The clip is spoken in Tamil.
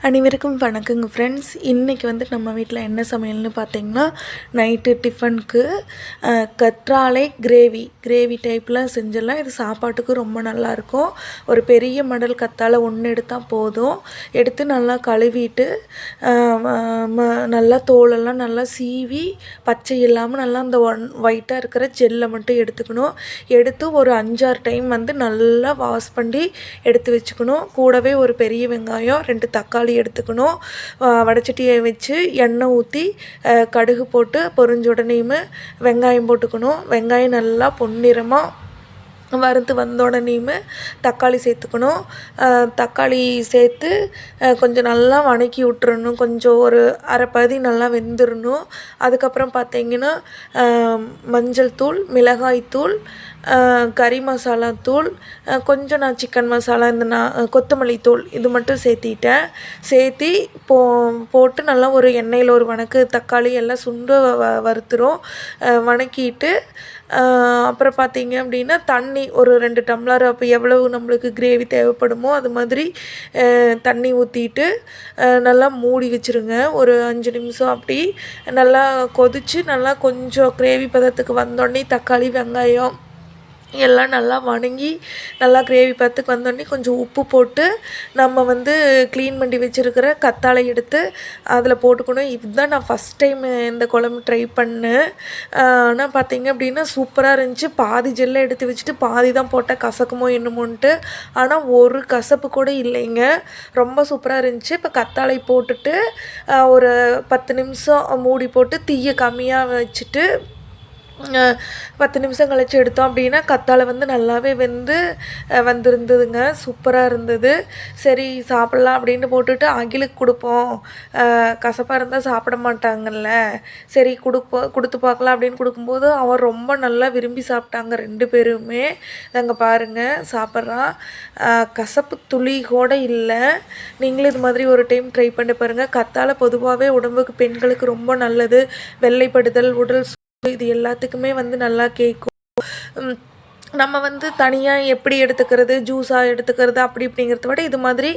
அனைவருக்கும் வணக்கங்க ஃப்ரெண்ட்ஸ் இன்றைக்கி வந்து நம்ம வீட்டில் என்ன சமையல்னு பார்த்தீங்கன்னா நைட்டு டிஃபனுக்கு கற்றாழை கிரேவி கிரேவி டைப்பில் செஞ்சிடலாம். இது சாப்பாட்டுக்கு ரொம்ப நல்லாயிருக்கும் ஒரு பெரிய மடல் கத்தாழை ஒன்று எடுத்தால் போதும். எடுத்து நல்லா கழுவிட்டு ம- நல்லா தோலெல்லாம் நல்லா சீவி பச்சை இல்லாமல் நல்லா அந்த ஒன் ஒயிட்டாக இருக்கிற ஜெல்லை மட்டும் எடுத்துக்கணும். எடுத்து ஒரு அஞ்சாறு டைம் வந்து நல்லா வாஷ் பண்ணி எடுத்து வச்சுக்கணும். கூடவே ஒரு பெரிய வெங்காயம் ரெண்டு தக்காளி எடுத்துக்கணும். ஆஹ் வடைச்சட்டியை வச்சு எண்ணெய் ஊற்றி கடுகு போட்டு பொரிஞ்ச உடனேயுமே வெங்காயம் போட்டுக்கணும். வெங்காயம் நல்லா பொன்னிறமாக வறுத்து வந்த உடனேயுமே தக்காளி சேர்த்துக்கணும். தக்காளி சேர்த்து கொஞ்சம் நல்லா வணக்கி விட்டுறணும். கொஞ்சம் ஒரு அரை பதி நல்லா வெந்துடணும் அதுக்கப்புறம் பார்த்தீங்கன்னா மஞ்சள் தூள் மிளகாய் தூள் கறி மசாலா தூள் கொஞ்சம் நான் சிக்கன் மசாலா இந்த நான் கொத்தமல்லி தூள் இது மட்டும் சேர்த்திட்டேன். சேர்த்தி போ போட்டு நல்லா ஒரு எண்ணெயில் ஒரு வணக்கு தக்காளி எல்லாம் சுண்டு வ வறுத்துரும். வணக்கிட்டு அப்புறம் பார்த்தீங்க அப்படின்னா தண்ணி ஒரு ரெண்டு டம்ளர் அப்போ எவ்வளவு நம்மளுக்கு கிரேவி தேவைப்படுமோ அது மாதிரி தண்ணி ஊற்றிட்டு நல்லா மூடி வச்சுருங்க. ஒரு அஞ்சு நிமிஷம் அப்படி நல்லா கொதித்து நல்லா கொஞ்சம் கிரேவி பதத்துக்கு வந்தோடனே தக்காளி வெங்காயம் எல்லாம் நல்லா வணங்கி நல்லா கிரேவி பத்துக்கு வந்தோடனே கொஞ்சம் உப்பு போட்டு நம்ம வந்து க்ளீன் பண்ணி வச்சுருக்கிற கத்தாழை எடுத்து அதில் போட்டுக்கணும். இதுதான் நான் ஃபஸ்ட் டைம் இந்த குழம்பு ட்ரை பண்ணேன். ஆனால் பார்த்திங்க அப்படின்னா சூப்பராக இருந்துச்சு. பாதி ஜெல்லை எடுத்து வச்சுட்டு பாதி தான் போட்டால் கசக்குமோ என்னமோன்ட்டு. ஆனால் ஒரு கசப்பு கூட இல்லைங்க. ரொம்ப சூப்பராக இருந்துச்சு. இப்போ கத்தாழை போட்டுட்டு ஒரு பத்து நிமிஷம் மூடி போட்டு தீயை கம்மியாக வச்சுட்டு பத்து நிமிஷம் கழிச்சு எடுத்தோம் அப்படின்னா கத்தாழை வந்து நல்லாவே வெந்து வந்திருந்ததுங்க. சூப்பராக இருந்தது. சரி சாப்பிட்லாம் அப்படின்னு போட்டுட்டு அகிலுக்கு கொடுப்போம். கசப்பாக இருந்தால் சாப்பிட மாட்டாங்கல்ல. சரி கொடுப்போம் கொடுத்து பார்க்கலாம் அப்படின்னு கொடுக்கும்போது அவன் ரொம்ப நல்லா விரும்பி சாப்பிட்டாங்க ரெண்டு பேருமே. அங்கே பாருங்கள் சாப்பிட்றான் கசப்பு துளி கூட இல்லை. நீங்களும் இது மாதிரி ஒரு டைம் ட்ரை பண்ணி பாருங்கள் கத்தாழை பொதுவாகவே உடம்புக்கு பெண்களுக்கு ரொம்ப நல்லது. வெள்ளைப்படுதல் உடல் இது எல்லாத்துக்குமே வந்து நல்லா கேட்கும் நம்ம வந்து தனியாக எப்படி எடுத்துக்கிறது ஜூஸாக எடுத்துக்கிறது அப்படி இப்படிங்கிறத விட இது மாதிரி